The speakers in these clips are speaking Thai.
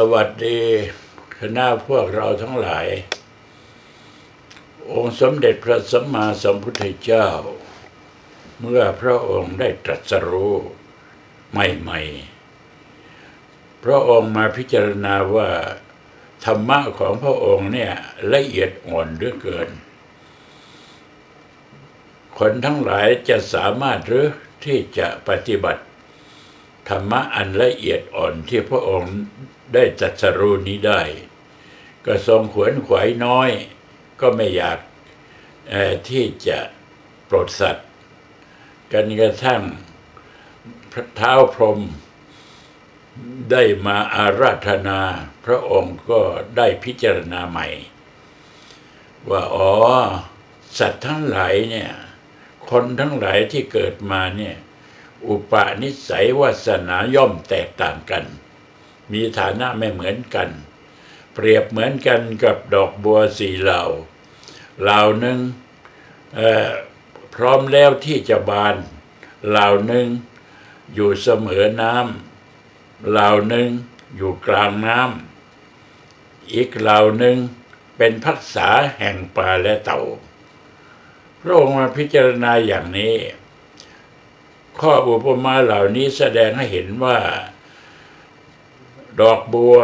สวัสดีคณะพวกเราทั้งหลาย องค์สมเด็จพระสัมมาสัมพุทธเจ้า เมื่อพระองค์ได้ตรัสรู้ใหม่ๆ พระองค์มาพิจารณาว่าธรรมะของพระองค์เนี่ยละเอียดอ่อนเหลือเกิน คนทั้งหลายจะสามารถหรือที่จะปฏิบัติ ธรรมะอันละเอียดอ่อนที่พระองค์ได้ตรัสรู้นี้ได้ ก็ทรงขวนขวายน้อย ก็ไม่อยากที่จะโปรดสัตว์ กันกระทั่งพระเท้าพรมได้มาอาราธนา พระองค์ก็ได้พิจารณาใหม่ ว่าอ๋อ สัตว์ทั้งหลายเนี่ย คนทั้งหลายที่เกิดมาเนี่ย อุปนิสัยวาสนาย่อมแตกต่างกัน มีฐานะไม่เหมือนกัน เปรียบเหมือนกันกับดอกบัวสี่เหล่า เหล่าหนึ่งพร้อมแล้วที่จะบาน เหล่าหนึ่งอยู่เสมอน้ำเหล่าหนึ่งอยู่กลางน้ำอีกเหล่าหนึ่งเป็นพักษาแห่งปลาและเต่าพระองค์มาพิจารณาอย่างนี้ ข้ออุปมาเหล่านี้แสดงให้เห็นว่า ดอกบัว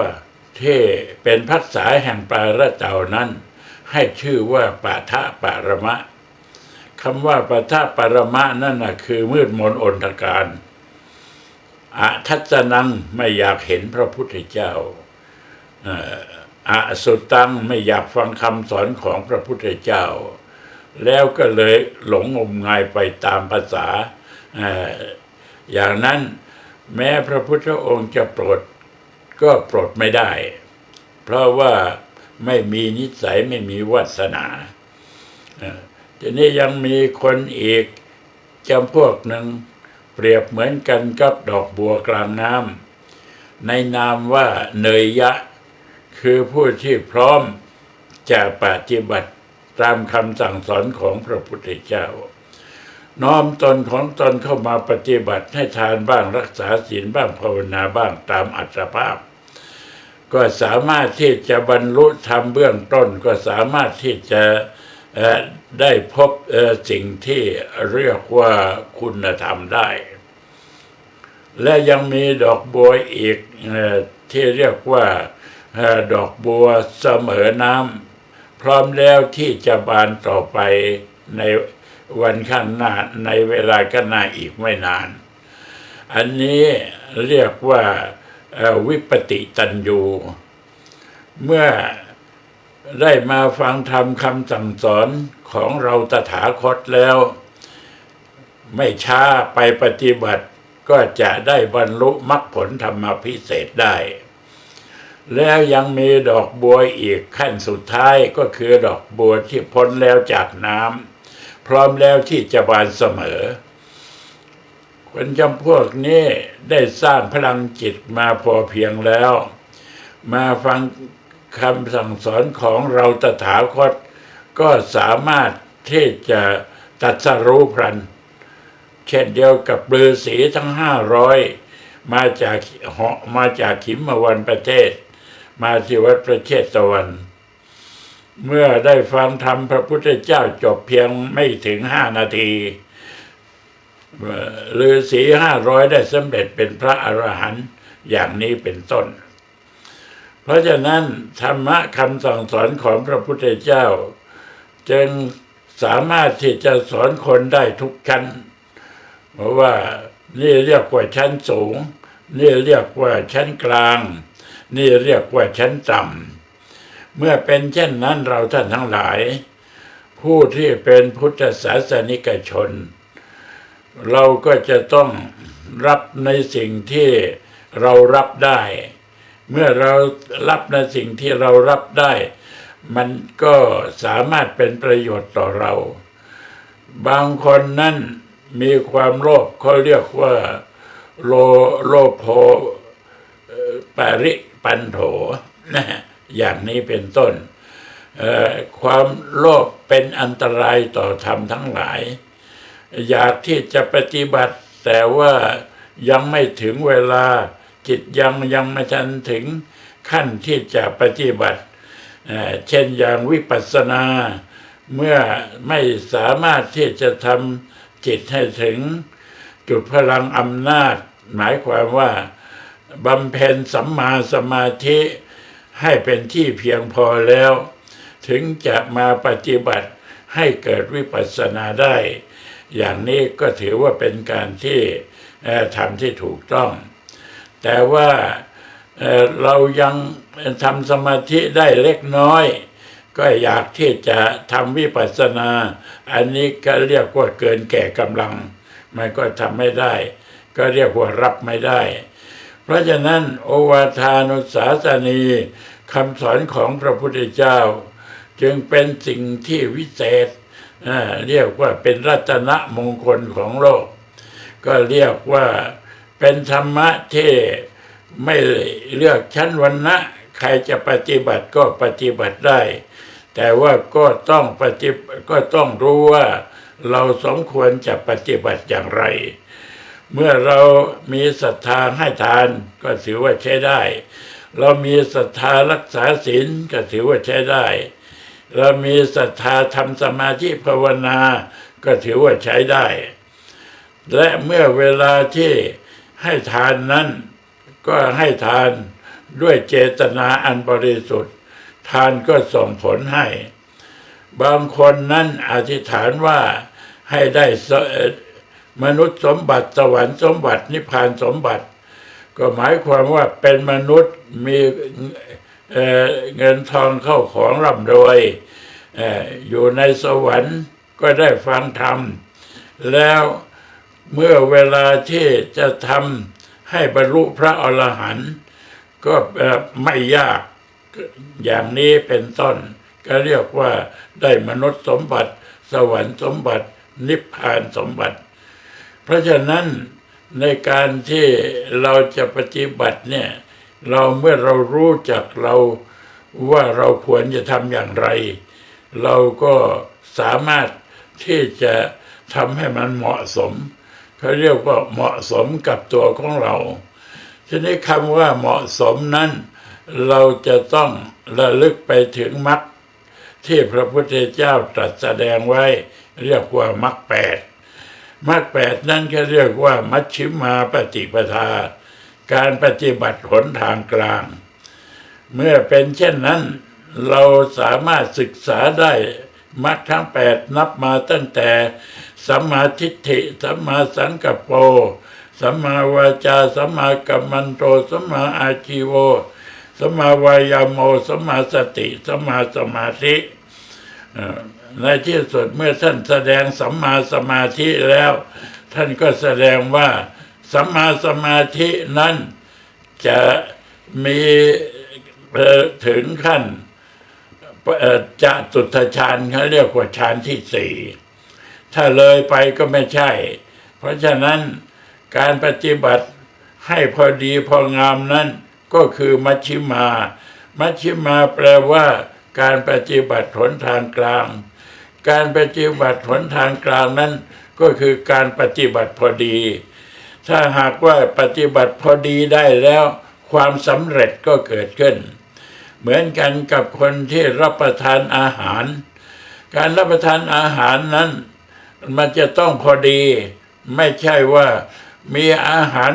ที่เป็นพักษาแห่งปลาและเต่านั้น ให้ชื่อว่าปะทะประมะคำว่าปะทะประมะนั่นนะคือมืดมนอนตการอะทัศนังไม่อยากเห็นพระพุทธเจ้าอ่ออะสุตังไม่อยากฟังคำสอนของพระพุทธเจ้า แล้วก็เลยหลงงมงายไปตามภาษา อย่างนั้นแม้พระพุทธองค์จะโปรดก็โปรดไม่ได้ เพราะว่าไม่มีนิสัยไม่มีวาสนาทีนี้ยังมีคนอีกจำพวกหนึ่งเปรียบเหมือนกันกับดอกบัวกลางน้ำในนามว่าเนยยะ คือผู้ที่พร้อมจะปฏิบัติตามคำสั่งสอนของพระพุทธเจ้า น้อมตนของตนเข้ามาปฏิบัติให้ทานบ้างรักษาศีลบ้างภาวนาบ้างตามอัตภาพ ก็สามารถที่จะบรรลุธรรมเบื้องต้นก็สามารถที่จะได้พบสิ่งที่เรียกว่าคุณธรรมได้ และยังมีดอกบัวอีกอที่เรียกว่าดอกบัวเสมอน้ำพร้อมแล้วที่จะบานต่อไปใน วันข้างหน้าในเวลาข้างหน้าอีกไม่นาน อันนี้เรียกว่าวิปติตันยูเมื่อได้มาฟังธรรมคำสั่งสอนของเราตถาคตแล้ว ไม่ช้าไปปฏิบัติก็จะได้บรรลุมรรคผลธรรมพิเศษได้ แล้วยังมีดอกบัวอีกขั้นสุดท้ายก็คือดอกบัวที่พ้นแล้วจากน้ำ พร้อมแล้วที่จะบานเสมอ คนจำพวกนี้ได้สร้างพลังจิตมาพอเพียงแล้ว มาฟังคำสั่งสอนของเราตถาคต ก็สามารถที่จะตัดสรู้พรัน เช่นเดียวกับฤาษีทั้งห้าร้อยมาจากเหาะมาจากขิมมวันประเทศ มาที่วัดประเชศตะวัน เมื่อได้ฟังธรรมพระพุทธเจ้าจบเพียงไม่ถึงห้านาทีฤาษีห้าร้อยได้สำเร็จเป็นพระอรหันต์อย่างนี้เป็นต้น เพราะฉะนั้นธรรมะคำสั่งสอนของพระพุทธเจ้า จึงสามารถที่จะสอนคนได้ทุกชั้น เพราะว่านี่เรียกว่าชั้นสูง นี่เรียกว่าชั้นกลาง นี่เรียกว่าชั้นต่ำ เมื่อเป็นเช่นนั้นเราท่านทั้งหลาย ผู้ที่เป็นพุทธศาสนิกชน เราก็จะต้องรับในสิ่งที่เรารับได้ เมื่อเรารับในสิ่งที่เรารับได้ มันก็สามารถเป็นประโยชน์ต่อเรา บางคนนั่นมีความโลภเขาเรียกว่าโลโลภโภเอ่อปริปันโถนะ อย่างนี้เป็นต้น ความโลภเป็นอันตรายต่อธรรมทั้งหลาย อยากที่จะปฏิบัติ แต่ว่ายังไม่ถึงเวลาจิตยังยังไม่ทันถึงขั้นที่จะปฏิบัติเเช่นอย่างวิปัสสนา เมื่อไม่สามารถที่จะทำจิตให้ถึง จุดพลังอำนาจ หมายความว่าบำเพ็ญสัมมาสมาธิ ให้เป็นที่เพียงพอแล้ว ถึงจะมาปฏิบัติให้เกิดวิปัสสนาได้ อย่างนี้ก็ถือว่าเป็นการที่ทำที่ถูกต้อง แต่ว่าเรายังทำสมาธิได้เล็กน้อย ก็อยากที่จะทำวิปัสสนา อันนี้ก็เรียกว่าเกินแก่กำลัง มันก็ทำไม่ได้ ก็เรียกว่ารับไม่ได้ ราะฉะนั้นโอวาทานุสาสนีคำสอนของพระพุทธเจ้า จึงเป็นสิ่งที่วิเศษเรียกว่าเป็นรัตนมงคลของโลก ก็เรียกว่าเป็นธรรมะที่ไม่เลือกชั้นวรรณะใครจะปฏิบัติก็ปฏิบัติได้ แต่ว่าก็ต้องปฏิก็ต้องรู้ว่าเราสมควรจะปฏิบัติอย่างไร เมื่อเรามีศรัทธาให้ทานก็ถือว่าใช้ได้ เรามีศรัทธารักษาศีลก็ถือว่าใช้ได้ เรามีศรัทธาทำสมาธิภาวนาก็ถือว่าใช้ได้ และเมื่อเวลาที่ให้ทานนั้น ก็ให้ทานด้วยเจตนาอันบริสุทธิ์ ทานก็ส่งผลให้ บางคนนั้นอธิษฐานว่าให้ได้ มนุษย์สมบัติสวรรค์สมบัตินิพพานสมบัติ ก็หมายความว่าเป็นมนุษย์มีเเงินทองเข้าของร่ำรวยออยู่ในสวรรค์ก็ได้ฟังธรรม แล้วเมื่อเวลาที่จะทำให้บรรลุพระอรหันต์ก็ไม่ยากอย่างนี้เป็นต้น ก็เรียกว่าได้มนุษย์สมบัติ สวรรค์สมบัติ นิพพานสมบัติ เพราะฉะนั้นในการที่เราจะปฏิบัติเนี่ยเราเมื่อเรารู้จักเราว่าเราควรจะทำอย่างไร เราก็สามารถที่จะทำให้มันเหมาะสมเขาเรียกว่าเหมาะสมกับตัวของเราทีนี้คำว่าเหมาะสมนั้น เราจะต้องระลึกไปถึงมรรคที่พระพุทธเจ้าตรัสแสดงไว้ เรียกว่ามรรคแปด มรรคแปดนั่นก็เรียกว่ามัชชิมาปฏิปทา การปฏิบัติหนทางกลาง เมื่อเป็นเช่นนั้น เราสามารถศึกษาได้มรรคทั้งแปดนับมาตั้งแต่สัมมาทิฏฐิสัมมาสังกัปโปสัมมาวาจาสัมมากัมมันโตสัมมาอาชีโวสัมมาวายาโมสัมมาสติสัมมาสมาธิ ในที่สุดเมื่อท่านแสดงสัมมาสมาธิแล้ว ท่านก็แสดงว่าสัมมาสมาธินั้นจะมีถึงขั้นจะตุทฌานเขาเรียกว่าฌานที่สี่ถ้าเลยไปก็ไม่ใช่ เพราะฉะนั้นการปฏิบัติให้พอดีพองามนั้นก็คือมัชชิมา มัชชิมาแปลว่าการปฏิบัติหนทางกลาง การปฏิบัติหนทางกลางนั้น ก็คือการปฏิบัติพอดี ถ้าหากว่าปฏิบัติพอดีได้แล้ว ความสำเร็จก็เกิดขึ้น เหมือนกันกับคนที่รับประทานอาหาร การรับประทานอาหารนั้น มันจะต้องพอดี ไม่ใช่ว่ามีอาหาร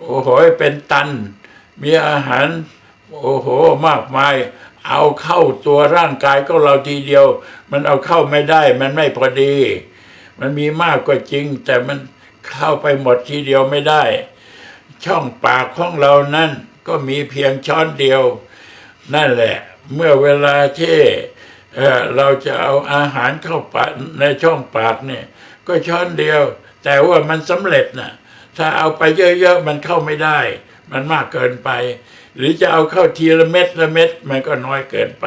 โอ้โหเป็นตัน มีอาหารโอ้โหมากมาย เอาเข้าตัวร่างกายก็เราทีเดียว มันเอาเข้าไม่ได้ มันไม่พอดี มันมีมากก็จริง แต่มันเข้าไปหมดทีเดียวไม่ได้ ช่องปากของเรานั้นก็มีเพียงช้อนเดียว นั่นแหละ เมื่อเวลาที่เเราจะเอาอาหารเข้าปากในช่องปากเนี่ย ก็ช้อนเดียว แต่ว่ามันสำเร็จนะถ้าเอาไปเยอะๆมันเข้าไม่ได้ มันมากเกินไป หรือจะเอาเข้าทีละเม็ดละเม็ดมันก็น้อยเกินไป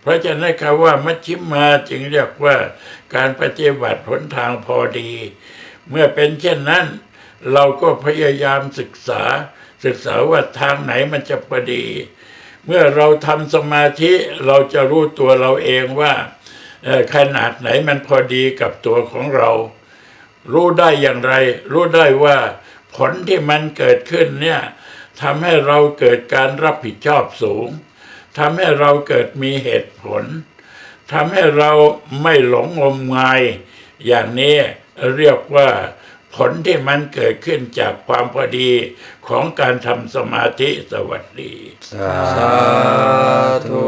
เพราะฉะนั้นคำว่ามัชชิมาจึงเรียกว่าการปฏิบัติหนทางพอดี เมื่อเป็นเช่นนั้น เราก็พยายามศึกษา ศึกษาว่าทางไหนมันจะพอดี เมื่อเราทำสมาธิเราจะรู้ตัวเราเองว่าขนาดไหนมันพอดีกับตัวของเรา รู้ได้อย่างไร รู้ได้ว่าผลที่มันเกิดขึ้นเนี่ย ทำให้เราเกิดการรับผิดชอบสูงทำให้เราเกิดมีเหตุผลทำให้เราไม่หลงงมงาย อย่างนี้เรียกว่าผลที่มันเกิดขึ้นจากความพอดีของการทำสมาธิสวัสดี สาธุ